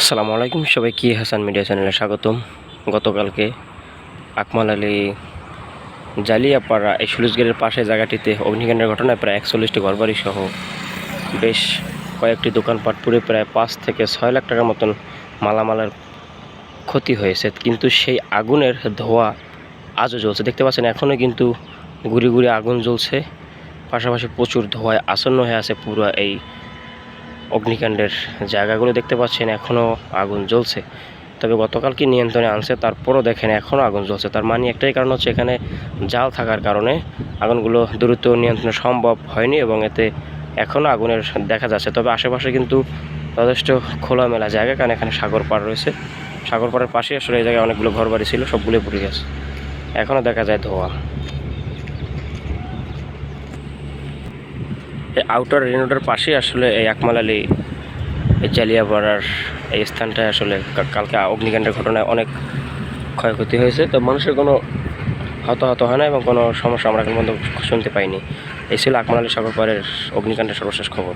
আসসালামু আলাইকুম সবাই কি হাসান মিডিয়া চ্যানেলে স্বাগতম। গতকালকে আকমাল আলী জালিয়াপাড়া এই সুলুজগেটের পাশে জায়গাটিতে অগ্নিকাণ্ডের ঘটনায় প্রায় একচল্লিশটি ঘরবাড়ি সহ বেশ কয়েকটি দোকানপাট পুড়ে প্রায় পাঁচ থেকে ছয় লাখ টাকার মতন মালামালের ক্ষতি হয়েছে। কিন্তু সেই আগুনের ধোঁয়া আজও জ্বলছে। দেখতে পাচ্ছেন, এখনও কিন্তু গুড়ি গুড়ি আগুন জ্বলছে। পাশাপাশি প্রচুর ধোঁয়ায় আসন্ন হয়ে আছে পুরো এই অগ্নিকাণ্ডের জায়গাগুলো দেখতে পাচ্ছেন, এখনও আগুন জ্বলছে। তবে গতকাল কি নিয়ন্ত্রণে আনছে তারপরও দেখেন এখনও আগুন জ্বলছে। তার মানে একটাই কারণ হচ্ছে এখানে জাল থাকার কারণে আগুনগুলো দ্রুত নিয়ন্ত্রণে সম্ভব হয়নি এবং এতে এখনও আগুনের দেখা যাচ্ছে। তবে আশেপাশে কিন্তু যথেষ্ট খোলামেলা জায়গা, কারণ এখানে সাগর পাড় রয়েছে। সাগর পাড়ের পাশে আসলে এই জায়গায় অনেকগুলো ঘরবাড়ি ছিল, সবগুলোই পুড়ে গেছে। এখনও দেখা যায় ধোঁয়া। আউটার রেনোডের পাশে আসলে এই আকমাল আলী এই জালিয়াপাড়ার এই স্থানটায় আসলে কালকে অগ্নিকাণ্ডের ঘটনায় অনেক ক্ষয়ক্ষতি হয়েছে। তো মানুষের কোনো হতাহত হয় না এবং কোনো সমস্যা আমরা এখন পর্যন্ত শুনতে পাইনি। এই ছিল আকমাল আলী সাগর পাড়ের অগ্নিকাণ্ডের সর্বশেষ খবর।